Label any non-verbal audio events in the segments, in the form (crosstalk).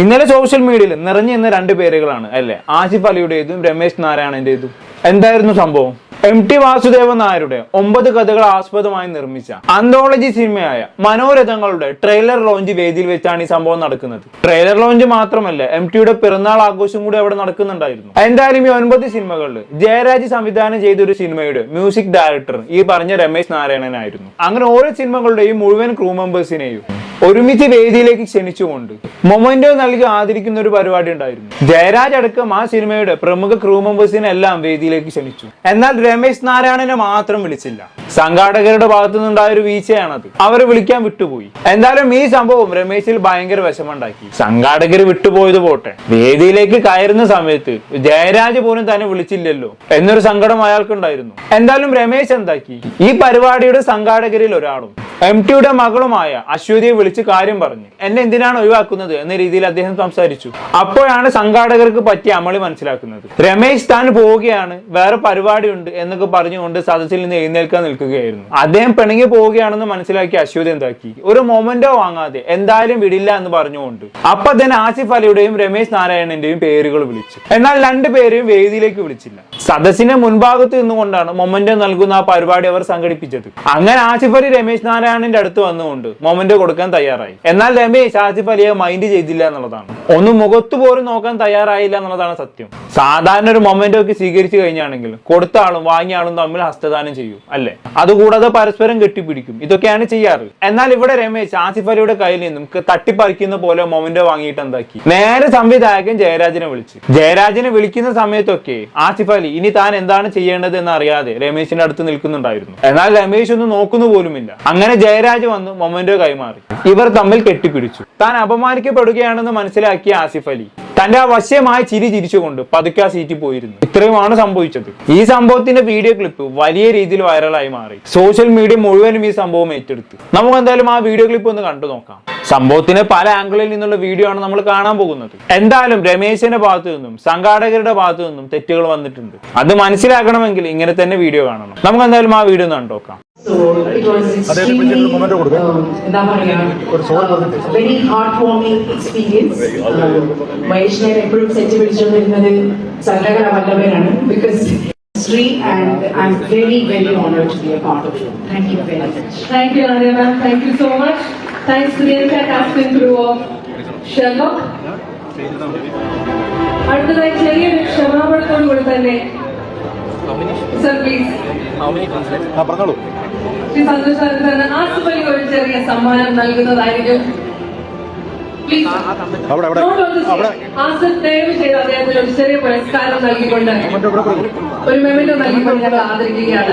ഇന്നലെ സോഷ്യൽ മീഡിയയിൽ നിറഞ്ഞു നിന്ന രണ്ട് പേരുകളാണ് അല്ലെ? ആസിഫ് അലിയുടേതും രമേശ് നാരായണന്റേതും. എന്തായിരുന്നു സംഭവം? എം ടി വാസുദേവൻ നായരുടെ ഒമ്പത് കഥകൾ ആസ്പദമായി നിർമ്മിച്ച അന്തോളജി സിനിമയായ മനോരഥങ്ങളുടെ ട്രെയിലർ ലോഞ്ച് വേദിയിൽ വെച്ചാണ് ഈ സംഭവം നടക്കുന്നത്. ട്രെയിലർ ലോഞ്ച് മാത്രമല്ല എം ടിയുടെ പിറന്നാൾ ആഘോഷം കൂടി അവിടെ നടക്കുന്നുണ്ടായിരുന്നു. എന്തായാലും ഈ ഒൻപത് സിനിമകളിൽ ജയരാജ് സംവിധാനം ചെയ്ത ഒരു സിനിമയുടെ മ്യൂസിക് ഡയറക്ടർ ഈ പറഞ്ഞ രമേശ് നാരായണനായിരുന്നു. അങ്ങനെ ഓരോ സിനിമകളുടെയും മുഴുവൻ ക്രൂ മെമ്പേഴ്സിനെയും ഒരുമിച്ച് വേദിയിലേക്ക് ക്ഷണിച്ചുകൊണ്ട് മൊമെന്റോ നൽകി ആദരിക്കുന്ന ഒരു പരിപാടി ഉണ്ടായിരുന്നു. ജയരാജ് അടക്കം ആ സിനിമയുടെ പ്രമുഖ ക്രൂ മെമ്പേഴ്സിനെല്ലാം വേദിയിലേക്ക് ക്ഷണിച്ചു. എന്നാൽ രമേശ് നാരായണനെ മാത്രം വിളിച്ചില്ല. സംഘാടകരുടെ ഭാഗത്തു നിന്നുണ്ടായ ഒരു വീഴ്ചയാണത്. അവരെ വിളിക്കാൻ വിട്ടുപോയി. എന്തായാലും ഈ സംഭവം രമേശിൽ ഭയങ്കര വിഷമുണ്ടാക്കി സംഘാടകർ വിട്ടുപോയത് പോട്ടെ. വേദിയിലേക്ക് കയറുന്ന സമയത്ത് ജയരാജ് പോലും തന്നെ വിളിച്ചില്ലല്ലോ എന്നൊരു സങ്കടം അയാൾക്കുണ്ടായിരുന്നു. എന്തായാലും രമേശ് എന്താക്കി? ഈ പരിപാടിയുടെ സംഘാടകരിൽ ഒരാളും എം ടിയുടെ മകളുമായ അശ്വതിയെ വിളിച്ച് കാര്യം പറഞ്ഞു. എന്നെ എന്തിനാണ് ഒഴിവാക്കുന്നത്? എന്ന രീതിയിൽ അദ്ദേഹം സംസാരിച്ചു. അപ്പോഴാണ് സംഘാടകർക്ക് പറ്റിയ അമളി മനസ്സിലാക്കുന്നത്. രമേശ് താൻ പോവുകയാണ്. വേറെ പരിപാടിയുണ്ട് എന്നൊക്കെ പറഞ്ഞുകൊണ്ട് സദസ്സിൽ നിന്ന് എഴുന്നേൽക്കാൻ നിൽക്കുകയായിരുന്നു. അദ്ദേഹം പിണങ്ങി പോവുകയാണെന്ന് മനസ്സിലാക്കി അശ്വതി എന്താക്കി? ഒരു മൊമെന്റോ വാങ്ങാതെ. എന്തായാലും വിടില്ല എന്ന് പറഞ്ഞുകൊണ്ട്. അപ്പൊ തന്നെ ആസിഫ് അലിയുടെയും രമേശ് നാരായണന്റെയും പേരുകൾ വിളിച്ചു. എന്നാൽ രണ്ടുപേരെയും വേദിയിലേക്ക് വിളിച്ചില്ല. സദസ്സിന്റെ മുൻഭാഗത്ത് നിന്നുകൊണ്ടാണ് മൊമെന്റോ നൽകുന്ന ആ പരിപാടി അവർ സംഘടിപ്പിച്ചത്. അങ്ങനെ ആസിഫ് അലി രമേശ് നാരായണന്റെ അടുത്ത് വന്നുകൊണ്ട് മൊമെന്റ് കൊടുക്കാൻ തയ്യാറായി. എന്നാൽ രമേ ആസിഫ് അലിയെ മൈൻഡ് ചെയ്തില്ല എന്നുള്ളതാണ്. ഒന്ന് മുഖത്ത് പോലും നോക്കാൻ തയ്യാറായില്ല എന്നുള്ളതാണ് സത്യം. സാധാരണ ഒരു മൊമെന്റ് ഒക്കെ സ്വീകരിച്ചു കഴിഞ്ഞാണെങ്കിൽ കൊടുത്ത ആളും വാങ്ങിയ ആളും തമ്മിൽ ഹസ്തദാനം ചെയ്യും അല്ലെ? അതുകൂടാതെ പരസ്പരം കെട്ടിപ്പിടിക്കും. ഇതൊക്കെയാണ് ചെയ്യാറ്. എന്നാൽ ഇവിടെ രമേശ് ആസിഫ് അലിയുടെ കയ്യിൽ നിന്നും തട്ടിപ്പറിക്കുന്ന പോലെ മൊമെന്റ് വാങ്ങിയിട്ട് എന്താക്കി? നേരെ സംവിധായകൻ ജയരാജനെ വിളിച്ചു. ജയരാജനെ വിളിക്കുന്ന സമയത്തൊക്കെ ആസിഫ് അലി ഇനി താൻ എന്താണ് ചെയ്യേണ്ടത് എന്ന് അറിയാതെ രമേശിന്റെ അടുത്ത് നിൽക്കുന്നുണ്ടായിരുന്നു. എന്നാൽ രമേശ് ഒന്നും നോക്കുന്നു പോലുമില്ല. അങ്ങനെ ജയരാജ് വന്ന് മൊമെന്റോ കൈമാറി. ഇവർ തമ്മിൽ കെട്ടിപ്പിടിച്ചു. താൻ അപമാനിക്കപ്പെടുകയാണെന്ന് മനസ്സിലാക്കിയ ആസിഫ് അലി തന്റെ ആ വശ്യമായ ചിരി ചിരിച്ചുകൊണ്ട് പതുക്കെ ആ സീറ്റിൽ പോയിരുന്നു. ഇത്രയുമാണ് സംഭവിച്ചത്. ഈ സംഭവത്തിന്റെ വീഡിയോ ക്ലിപ്പ് വലിയ രീതിയിൽ വൈറലായി മാറി. സോഷ്യൽ മീഡിയ മുഴുവനും ഈ സംഭവം ഏറ്റെടുത്തു. നമുക്ക് എന്തായാലും ആ വീഡിയോ ക്ലിപ്പ് ഒന്ന് കണ്ടു നോക്കാം. സംഭവത്തിന് പല ആംഗിളിൽ നിന്നുള്ള വീഡിയോ ആണ് നമ്മൾ കാണാൻ പോകുന്നത്. എന്തായാലും രമേശിന്റെ ഭാഗത്തു നിന്നും സംഘാടകരുടെ ഭാഗത്തു നിന്നും തെറ്റുകൾ വന്നിട്ടുണ്ട്. അത് മനസ്സിലാക്കണമെങ്കിൽ ഇങ്ങനെ തന്നെ വീഡിയോ കാണണം. നമുക്ക് എന്തായാലും ആ വീഡിയോ ഒന്ന് കണ്ടോക്കാം Um, uh, very heartwarming experience. Um, മഹേഷിനെ എപ്പോഴും സെറ്റ് പിടിച്ചുകൊണ്ടിരുന്നത് സംഘടന വല്ലഭനാണ് and I'm very very honored to be a part of it. Thank you very much. Thank you, Nadia ma'am. Thank you so much. Thanks to the entire cast and crew of Sherlock. അടുത്തതായി ചെറിയൊരു ക്ഷമാപണത്തോടുകൂടി തന്നെ sir please പറഞ്ഞോളൂ ശ്രീ സന്തോഷ് സാറിന് തന്നെ ആസിഫ് ഒരു ചെറിയ സമ്മാനം നൽകുന്നതായിരിക്കും. ആസിഫ് ദയവ് ചെയ്ത് അദ്ദേഹത്തിന് ഒരു ചെറിയ പുരസ്കാരം നൽകിക്കൊണ്ട് ഒരു നൽകിക്കൊണ്ട് ഞങ്ങൾ ആദരിക്കുകയാണ്.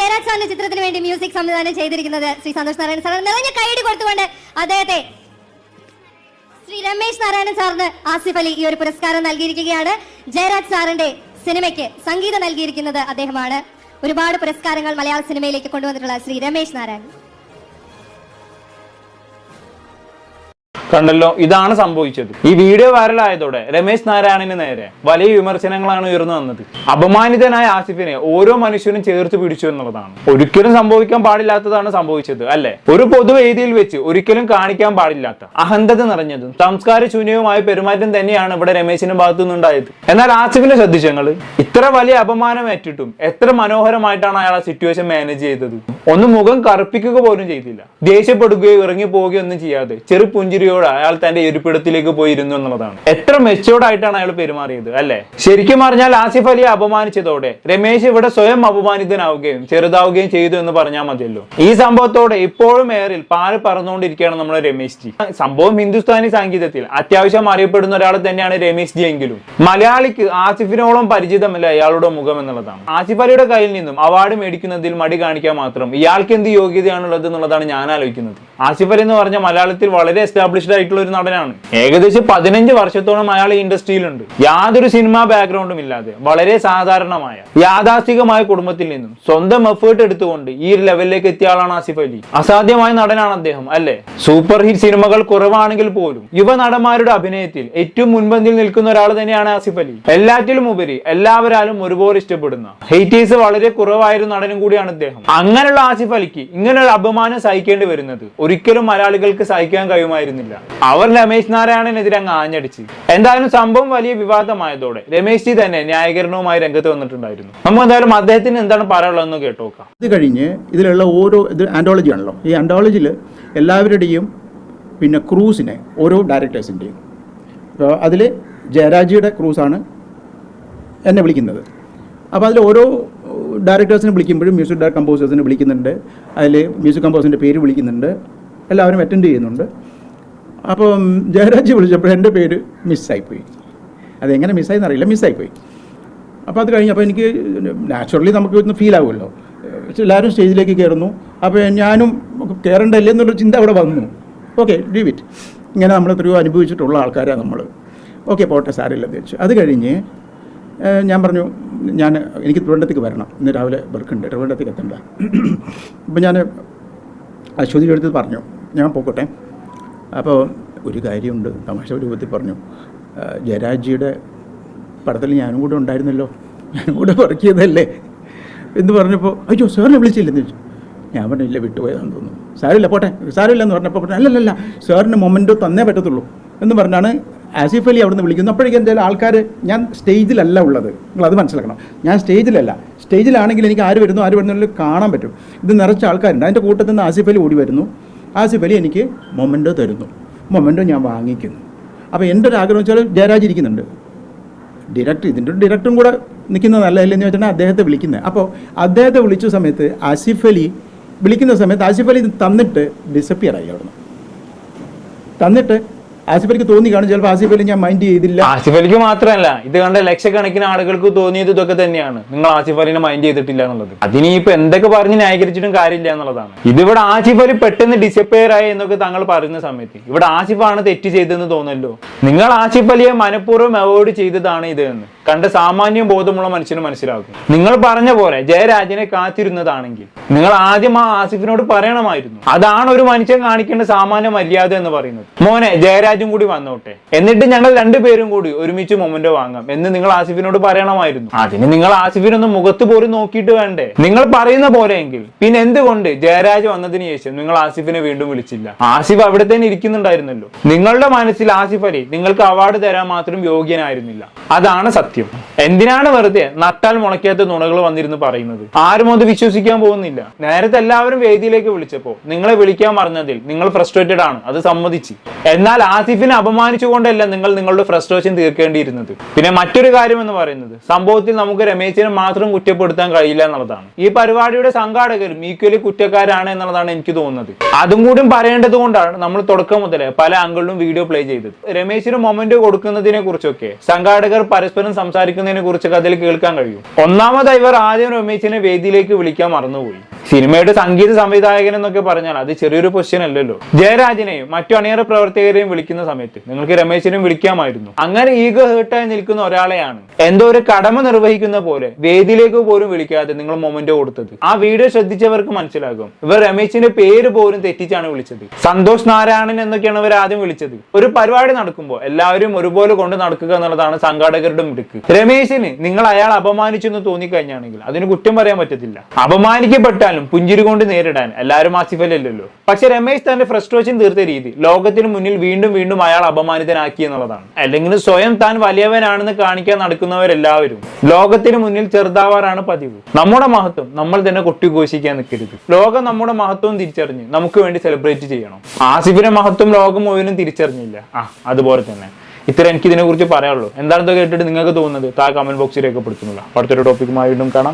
ജയരാജ് സാറിന്റെ ചിത്രത്തിന് വേണ്ടി മ്യൂസിക് സംവിധാനം ചെയ്തിരിക്കുന്നത് ശ്രീ സന്തോഷ് നാരായണൻ സാർ നിറഞ്ഞ കൈയടി കൊടുത്തുകൊണ്ട് അദ്ദേഹത്തെ ശ്രീ രമേശ് നാരായണൻ സാറിന് ആസിഫ് അലി ഈ ഒരു പുരസ്കാരം നൽകിയിരിക്കുകയാണ്. ജയരാജ് സാറിന്റെ സിനിമയ്ക്ക് സംഗീതം നൽകിയിരിക്കുന്നത് അദ്ദേഹമാണ്. ഒരുപാട് പുരസ്കാരങ്ങൾ മലയാള സിനിമയിലേക്ക് കൊണ്ടുവന്നിട്ടുള്ള ശ്രീ രമേശ് നാരായണൻ. കണ്ടല്ലോ? ഇതാണ് സംഭവിച്ചത്. ഈ വീഡിയോ വൈറലായതോടെ രമേശ് നാരായണന് നേരെ വലിയ വിമർശനങ്ങളാണ് ഉയർന്നു വന്നത്. അപമാനിതനായ ആസിഫിനെ ഓരോ മനുഷ്യനും ചേർത്ത് പിടിച്ചു എന്നുള്ളതാണ്. ഒരിക്കലും സംഭവിക്കാൻ പാടില്ലാത്തതാണ് സംഭവിച്ചത് അല്ലെ? ഒരു പൊതുവേദിയിൽ വെച്ച് ഒരിക്കലും കാണിക്കാൻ പാടില്ലാത്ത അഹന്തത നിറഞ്ഞതും സംസ്കാര ശൂന്യവുമായ പെരുമാറ്റം തന്നെയാണ് ഇവിടെ രമേശിന്റെ ഭാഗത്തു നിന്നുണ്ടായത്. എന്നാൽ ആസിഫിനെ ശ്രദ്ധിച്ചങ്ങൾ ഇത്ര വലിയ അപമാനം ഏറ്റിട്ടും എത്ര മനോഹരമായിട്ടാണ് അയാൾ ആ സിറ്റുവേഷൻ മാനേജ് ചെയ്തത്? ഒന്ന് മുഖം കറുപ്പിക്കുക പോലും ചെയ്തില്ല. ദേഷ്യപ്പെടുകയോ ഇറങ്ങി പോവുകയോ ഒന്നും ചെയ്യാതെ ചെറു പുഞ്ചിരിയോടെ ആസ്ഫലിയോട് അയാൾ തന്റെ ഇരിപ്പിടത്തിലേക്ക് പോയിരുന്നു എന്നുള്ളതാണ്. എത്ര മെച്ചോർഡ് ആയിട്ടാണ് അയാൾ പെരുമാറിയത് അല്ലെ? ശരിക്കും പറഞ്ഞാൽ ആസിഫ് അലിയെ അപമാനിച്ചതോടെ രമേശ് ഇവിടെ സ്വയം അപമാനിതനാവുകയും ചെറുതാവുകയും ചെയ്തു എന്ന് പറഞ്ഞാൽ മതിയല്ലോ. ഈ സംഭവത്തോടെ ഇപ്പോഴും എയറിൽ പാൽ പറന്നുകൊണ്ടിരിക്കുകയാണ് നമ്മുടെ രമേശ് ജി. സംഭവം ഹിന്ദുസ്ഥാനി സംഗീതത്തിൽ അത്യാവശ്യം അറിയപ്പെടുന്ന ഒരാൾ തന്നെയാണ് രമേശ് ജി എങ്കിലും. മലയാളിക്ക് ആസിഫിനോളം പരിചിതമല്ല അയാളുടെ മുഖം എന്നുള്ളതാണ്. ആസിഫ് അലിയുടെ കയ്യിൽ നിന്നും അവാർഡ് മേടിക്കുന്നതിൽ മടി കാണിക്കാൻ മാത്രം ഇയാൾക്ക് എന്ത് യോഗ്യതയാണുള്ളത് എന്നുള്ളതാണ് ഞാൻ ആലോചിക്കുന്നത്. ആസിഫ് അലി എന്ന് പറഞ്ഞ മലയാളത്തിൽ വളരെ എസ്റ്റാബ്ലിഷ്ഡ് ആയിട്ടുള്ള ഒരു നടനാണ്. ഏകദേശം പതിനഞ്ച് വർഷത്തോളം അയാൾ ഈ ഇൻഡസ്ട്രിയിലുണ്ട്. യാതൊരു സിനിമാ ബാക്ക്ഗ്രൗണ്ടും ഇല്ലാതെ വളരെ സാധാരണമായ യാഥാസ്ഥികമായ കുടുംബത്തിൽ നിന്നും സ്വന്തം എഫേർട്ട് എടുത്തുകൊണ്ട് ഈ ഒരു ലെവലിലേക്ക് എത്തിയ ആളാണ് ആസിഫ് അലി. അസാധ്യമായ നടനാണ് അദ്ദേഹം അല്ലെ? സൂപ്പർ ഹിറ്റ് സിനിമകൾ കുറവാണെങ്കിൽ പോലും യുവ നടന്മാരുടെ അഭിനയത്തിൽ ഏറ്റവും മുൻപന്തിയിൽ നിൽക്കുന്ന ഒരാൾ തന്നെയാണ് ആസിഫ് അലി. എല്ലാറ്റിലും ഉപരി എല്ലാവരാലും ഒരുപോലെ ഇഷ്ടപ്പെടുന്ന ഹെയ്റ്റേഴ്സ് വളരെ കുറവായൊരു നടനും കൂടിയാണ് അദ്ദേഹം. അങ്ങനെയുള്ള ആസിഫ് അലിക്ക് ഇങ്ങനെയുള്ള അപമാനം സഹിക്കേണ്ടി വരുന്നത് ഒരിക്കലും മലയാളികൾക്ക് സഹിക്കാൻ കഴിയുമായിരുന്നില്ല. അവർ രമേശ് നാരായണനെതിരെ അങ്ങ് ആഞ്ഞടിച്ച്. എന്തായാലും സംഭവം വലിയ വിവാദമായതോടെ രമേശ് ജി തന്നെ ന്യായീകരണവുമായി രംഗത്ത് വന്നിട്ടുണ്ടായിരുന്നു. നമുക്ക് എന്തായാലും അദ്ദേഹത്തിന് എന്താണ് പറയാനുള്ളതെന്ന് കേട്ടോക്കാം ഇത് കഴിഞ്ഞ് ഇതിലുള്ള ഓരോ ഇത് ആൻഡോളജി ആണല്ലോ. ഈ ആൻഡോളജിയിൽ എല്ലാവരുടെയും പിന്നെ ക്രൂസിനെ ഓരോ ഡയറക്ടേഴ്സിന്റെയും അപ്പോൾ അതിൽ ജയരാജിയുടെ ക്രൂസാണ് എന്നെ വിളിക്കുന്നത്. അപ്പോൾ അതിൽ ഓരോ ഡയറക്ടേഴ്സിനെ വിളിക്കുമ്പോഴും മ്യൂസിക് കമ്പോസേഴ്സിനെ വിളിക്കുന്നുണ്ട്. അതിൽ മ്യൂസിക് കമ്പോസറിന്റെ പേര് വിളിക്കുന്നുണ്ട്. എല്ലാവരും അറ്റൻഡ് ചെയ്യുന്നുണ്ട്. അപ്പം ജയരാജ് വിളിച്ചപ്പോൾ എന്റെ പേര് മിസ്സായിപ്പോയി അതെങ്ങനെ മിസ്സായി എന്നറിയില്ല മിസ്സായിപ്പോയി അപ്പോൾ അത് കഴിഞ്ഞപ്പോൾ എനിക്ക് നാച്ചുറലി നമുക്ക് ഒന്ന് ഫീൽ ആവുമല്ലോ. എല്ലാവരും സ്റ്റേജിലേക്ക് കയറുന്നു. അപ്പോൾ ഞാനും കയറണ്ടല്ലേ എന്നുള്ളൊരു ചിന്ത അവിടെ വന്നു. ഓക്കെ ലീവ് ഇറ്റ് ഇങ്ങനെ നമ്മൾ എത്രയോ അനുഭവിച്ചിട്ടുള്ള ആൾക്കാരാണ് നമ്മൾ ഓക്കെ പോട്ടെ സാരില്ലെന്ന് വെച്ചു അത് കഴിഞ്ഞ് ഞാൻ പറഞ്ഞു ഞാൻ എനിക്ക് തിരുവനന്തപുരത്തേക്ക് വരണം. ഇന്ന് രാവിലെ വർക്കുണ്ട് തിരുവനന്തപുരത്തേക്ക് എത്തണ്ട. (clears throat) അപ്പോൾ ഞാൻ അശ്വതിയുടെ അടുത്ത് പറഞ്ഞു ഞാൻ പോക്കട്ടെ. അപ്പോൾ ഒരു കാര്യമുണ്ട്. തമാശ രൂപത്തിൽ പറഞ്ഞു. ജയരാജിയുടെ പടത്തിൽ ഞാനും കൂടെ ഉണ്ടായിരുന്നല്ലോ. ഞാനും കൂടെ വർക്ക് ചെയ്തല്ലേ എന്ന് പറഞ്ഞപ്പോൾ അയ്യോ സാറിനെ വിളിച്ചില്ലെന്ന് ചോദിച്ചു. ഞാൻ പറഞ്ഞില്ല വിട്ടുപോയതാണെന്ന് തോന്നുന്നു. സാരമില്ല പോട്ടെ. സാരമില്ല എന്ന് പറഞ്ഞപ്പോൾ പറഞ്ഞു അല്ലല്ല സാറിന് മൊമെന്റോ തന്നേ പറ്റത്തുള്ളൂ. എന്ന് പറഞ്ഞാണ് ആസിഫ് അലി അവിടുന്ന് വിളിക്കുന്നു അപ്പോഴേക്കും എന്തായാലും ആൾക്കാർ ഞാൻ സ്റ്റേജിലല്ല ഉള്ളത്. നിങ്ങൾ അത് മനസ്സിലാക്കണം. ഞാൻ സ്റ്റേജിലല്ല. സ്റ്റേജിലാണെങ്കിൽ എനിക്ക് ആര് വരുന്നു ആര് വരുന്നു കാണാൻ പറ്റും. ഇത് നിറച്ച ആൾക്കാരുണ്ട്. അതിന്റെ കൂട്ടത്തിൽ നിന്ന് ആസിഫ് അലി ഓടി വരുന്നു. ആസിഫ് അലി എനിക്ക് മൊമെന്റോ തരുന്നു. മൊമെന്റോ ഞാൻ വാങ്ങിക്കുന്നു. അപ്പോൾ എന്റെ ഒരു ആഗ്രഹം വെച്ചാൽ ജയരാജ് ഇരിക്കുന്നുണ്ട്. ഡിറക്ടർ ഇതിന്റെ ഒരു ഡിറക്ടറും കൂടെ നിൽക്കുന്നത് നല്ലതല്ലെന്ന് വെച്ചാൽ അദ്ദേഹത്തെ വിളിക്കുന്നത്. അപ്പോൾ അദ്ദേഹത്തെ വിളിച്ച സമയത്ത് ആസിഫ് അലി വിളിക്കുന്ന സമയത്ത് ആസിഫ് അലി തന്നിട്ട് ഡിസപ്പിയർ ആയി അവിടുന്ന്. തന്നിട്ട് ആസിഫ് അലിക്ക് തോന്നി കാണും ചിലപ്പോൾ ആസിഫ് അലി ഞാൻ മൈൻഡ് ചെയ്തില്ല. ആസിഫ് അലിക്ക് മാത്രമല്ല ഇത് കണ്ട ലക്ഷക്കണക്കിന് ആളുകൾക്ക് തോന്നിയത് ഇതൊക്കെ തന്നെയാണ്. നിങ്ങൾ ആസിഫ് അലിനെ മൈൻഡ് ചെയ്തിട്ടില്ല എന്നുള്ളത്. അതിനി അതിനിപ്പോ എന്തൊക്കെ പറഞ്ഞ് ന്യായീകരിച്ചിട്ടും കാര്യമില്ല എന്നുള്ളതാണ്. ഇതിവിടെ ആസിഫ് അലി പെട്ടെന്ന് ഡിസപ്പയർ ആയി എന്നൊക്കെ താങ്കൾ പറയുന്ന സമയത്ത്. ഇവിടെ ആസിഫാണ് തെറ്റ് ചെയ്തതെന്ന് തോന്നല്ലോ. നിങ്ങൾ ആസിഫ് അലിയെ മനഃപൂർവം അവോയ്ഡ് ചെയ്തതാണ് ഇത് എന്ന് കണ്ട സാമാന്യം ബോധമുള്ള മനുഷ്യന് മനസ്സിലാക്കും. നിങ്ങൾ പറഞ്ഞ പോലെ ജയരാജനെ കാത്തിരുന്നതാണെങ്കിൽ നിങ്ങൾ ആദ്യം ആ ആസിഫിനോട് പറയണമായിരുന്നു. അതാണ് ഒരു മനുഷ്യൻ കാണിക്കേണ്ട സാമാന്യ മര്യാദ എന്ന് പറയുന്നത്. മോനെ ജയരാജും കൂടി വന്നോട്ടെ. എന്നിട്ട് ഞങ്ങൾ രണ്ടുപേരും കൂടി ഒരുമിച്ച് മൊമെന്റോ വാങ്ങാം എന്ന് നിങ്ങൾ ആസിഫിനോട് പറയണമായിരുന്നു. അതിന് നിങ്ങൾ ആസിഫിനൊന്ന് മുഖത്ത് പോലും നോക്കിയിട്ട് വേണ്ടേ? നിങ്ങൾ പറയുന്ന പോലെയെങ്കിൽ പിന്നെ എന്തുകൊണ്ട് ജയരാജ് വന്നതിന് ശേഷം നിങ്ങൾ ആസിഫിനെ വീണ്ടും വിളിച്ചില്ല? ആസിഫ് അവിടെ തന്നെ ഇരിക്കുന്നുണ്ടായിരുന്നല്ലോ. നിങ്ങളുടെ മനസ്സിൽ ആസിഫ് അലി നിങ്ങൾക്ക് അവാർഡ് തരാൻ മാത്രം യോഗ്യനായിരുന്നില്ല. അതാണ് സത്യം. എന്തിനാണ് വെറുതെ നട്ടാൽ മുളയ്ക്കാത്ത നുണകൾ വന്നിരുന്ന് പറയുന്നത്? ആരും അത് വിശ്വസിക്കാൻ പോകുന്നില്ല. നേരത്തെ എല്ലാവരും വേദിയിലേക്ക് വിളിച്ചപ്പോ നിങ്ങളെ വിളിക്കാൻ പറഞ്ഞതിൽ നിങ്ങൾ ഫ്രസ്ട്രേറ്റഡ് ആണ് അത് സമ്മതിച്ച്. എന്നാൽ ആസിഫിനെ അപമാനിച്ചുകൊണ്ടല്ല നിങ്ങൾ നിങ്ങളുടെ ഫ്രസ്ട്രേഷൻ തീർക്കേണ്ടിയിരുന്നത്. പിന്നെ മറ്റൊരു കാര്യം എന്ന് പറയുന്നത് സംഭവത്തിൽ നമുക്ക് രമേശിനെ മാത്രം കുറ്റപ്പെടുത്താൻ കഴിയില്ല എന്നുള്ളതാണ്. ഈ പരിപാടിയുടെ സംഘാടകരും ഈക്വലി കുറ്റക്കാരാണ് എന്നുള്ളതാണ് എനിക്ക് തോന്നുന്നത്. അതും കൂടി പറയേണ്ടത് കൊണ്ടാണ് നമ്മൾ തുടക്കം മുതലേ പല ആംഗിളിലും വീഡിയോ പ്ലേ ചെയ്തത്. രമേശിന് മൊമെന്റ് കൊടുക്കുന്നതിനെ കുറിച്ചൊക്കെ സംഘാടകർ പരസ്പരം സംസാരിക്കുന്നതിനെ കുറിച്ചൊക്കെ അതിൽ കേൾക്കാൻ കഴിയും. ഒന്നാമതായി ഇവർ ആദ്യം രമേശിനെ വേദിയിലേക്ക് വിളിക്കാൻ മറന്നുപോയി. സിനിമയുടെ സംഗീത സംവിധായകൻ എന്നൊക്കെ പറഞ്ഞാൽ അത് ചെറിയൊരു പൊസിഷൻ അല്ലല്ലോ. ജയരാജിനെയും മറ്റു അണിയറ പ്രവർത്തകരെയും വിളിക്കുന്ന സമയത്ത് നിങ്ങൾക്ക് രമേശിനും വിളിക്കാമായിരുന്നു. അങ്ങനെ ഈഗോ ഹേർട്ടായി നിൽക്കുന്ന ഒരാളെയാണ് എന്തോ ഒരു കടമ നിർവഹിക്കുന്ന പോലെ വേദിയിലേക്ക് പോലും വിളിക്കാതെ നിങ്ങൾ മൊമെന്റ് കൊടുത്തത്. ആ വീഡിയോ ശ്രദ്ധിച്ചവർക്ക് മനസ്സിലാകും. ഇവർ രമേശിന്റെ പേര് പോലും തെറ്റിച്ചാണ് വിളിച്ചത്. സന്തോഷ് നാരായണൻ എന്നൊക്കെയാണ് ഇവർ ആദ്യം വിളിച്ചത്. ഒരു പരിപാടി നടക്കുമ്പോൾ എല്ലാവരും ഒരുപോലെ കൊണ്ട് നടക്കുക എന്നുള്ളതാണ് സംഘാടകരുടെ മിടുക്ക്. നിൽക്ക് രമേശിന് നിങ്ങൾ അയാൾ അപമാനിച്ചു എന്ന് തോന്നിക്കഴിഞ്ഞാണെങ്കിൽ അതിന് കുറ്റം പറയാൻ പറ്റത്തില്ല. അപമാനിക്കപ്പെട്ടാലും പുഞ്ചിരി കൊണ്ട് നേരിടാൻ എല്ലാവരും ആസിഫലല്ലോ പക്ഷെ രമേശ് തന്റെ ഫ്രസ്ട്രേഷൻ തീർത്ത രീതി ലോകത്തിന് മുന്നിൽ വീണ്ടും വീണ്ടും അയാൾ അപമാനിതനാക്കി എന്നുള്ളതാണ്. അല്ലെങ്കിൽ സ്വയം താൻ വലിയവനാണെന്ന് കാണിക്കാൻ നടക്കുന്നവരെല്ലാവരും ലോകത്തിന് മുന്നിൽ ചെറുതാവാറാണ് പതിവ്. നമ്മുടെ മഹത്വം നമ്മൾ തന്നെ കൊട്ടിഘോഷിക്കാൻ നിൽക്കരുത്. ലോകം നമ്മുടെ മഹത്വം തിരിച്ചറിഞ്ഞ് നമുക്ക് വേണ്ടി സെലിബ്രേറ്റ് ചെയ്യണം. ആസിഫിന്റെ മഹത്വം ലോകം മുഴുവനും തിരിച്ചറിഞ്ഞില്ല. ആ അതുപോലെ തന്നെ. ഇത്ര എനിക്ക് ഇതിനെ കുറിച്ച് പറയാനുള്ളൂ. എന്താണെന്ന് കേട്ടിട്ട് നിങ്ങൾക്ക് തോന്നുന്നത് താഴെ കമന്റ് ബോക്സിൽ രേഖപ്പെടുത്തുന്നില്ല അടുത്തൊരു ടോപ്പിക്കുമായി വീണ്ടും കാണാം.